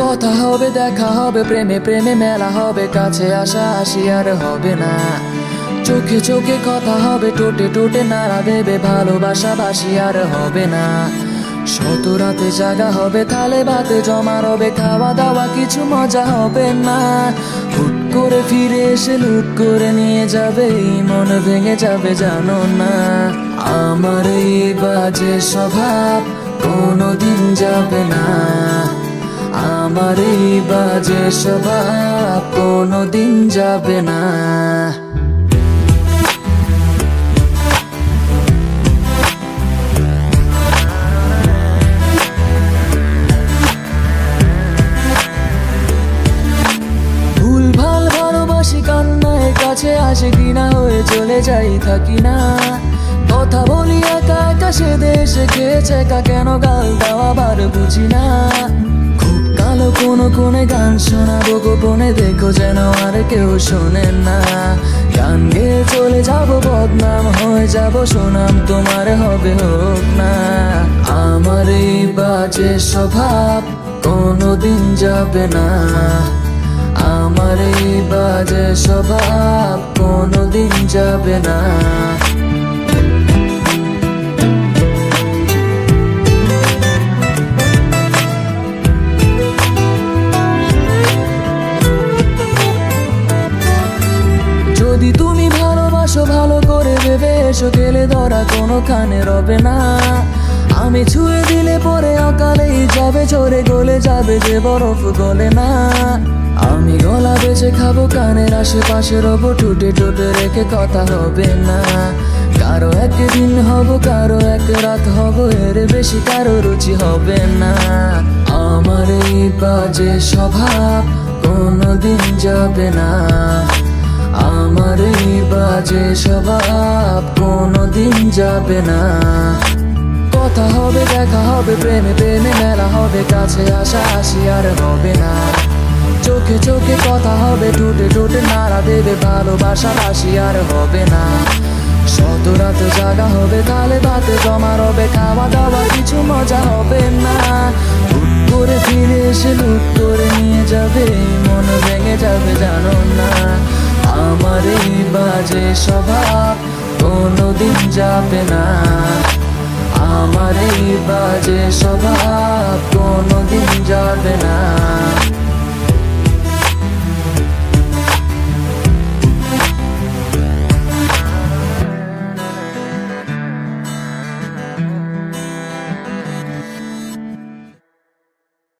কথা হবে, দেখা হবে, প্রেমে প্রেমে মেলা হবে, কাছে আসা আসি আর হবে না। চোখে চোখে কথা হবে টোটে টোটে নাড়া দেবে, ভালোবাসা বাসি আর হবে না। শত রাতে জাগা হবে তালে ভাতে জমা রবে, খাওয়া দাওয়া কিছু মজা হবে না। হুট করে ফিরে এসে লুট করে নিয়ে যাবে মন ভেঙে যাবে, জানো না। আমার এই বাজে স্বভাব কোনোদিন যাবে না। আমার এই বাজে স্বভাব কোনোদিন যাবে না। কান্নায় কাছে আসে কিনা, হয়ে চলে যাই থাকি না। কথা বলি একা একা, সে দেশে খেয়েছে একা, কেন গাল দেওয়া বার বুঝি না। কোনো কোনে গান শোনাবো, গোপনে দেখো যেন আর কেউ শোনে না। গান গেয়ে চলে যাব, বদনাম হয়ে যাব শোনাম তোমার হবে হোক না। আমার এই বাজে স্বভাব কোনোদিন যাবে না। আমার এই বাজে স্বভাব কোনোদিন যাবে না। এসো গেলে ধরা কোনো কানে রবে না। আমি ছুঁয়ে দিলে পরে অকালেই যাবে চড়ে গলে যাবে যে বরফ গলে না। আমি গলা বেঁচে খাব কানের আশেপাশে, রবো টুটে টুটে রেখে কথা হবে না। কারও একদিন হব, কারও এক রাত হব, এর বেশি কারও রুচি হবে না। আমার এই বাজে স্বভাব কোনোদিন যাবে না। আমার এই বাজে স্বভাব কোনোদিন যাবে না। কথা হবে, দেখা হবে, প্রেমে প্রেমে মেলা হবে, কাছে আসা আসি আর হবে না। চোখে চোখে কথা হবে টুটে টুটে নাড়া দেবে, ভালোবাসা আসি আর হবে না। শত রাত জাগা হবে, তালে ভাতে জমা হবে খাওয়া দাওয়া কিছু মজা হবে না। করে ফিরে এসে লুট করে নিয়ে যাবে, মন ভেঙে যাবে, জানো না। আমার এই বাজে স্বভাব কোনোদিন যাবে না। আমার এই বাজে স্বভাব কোনোদিন যাবে না।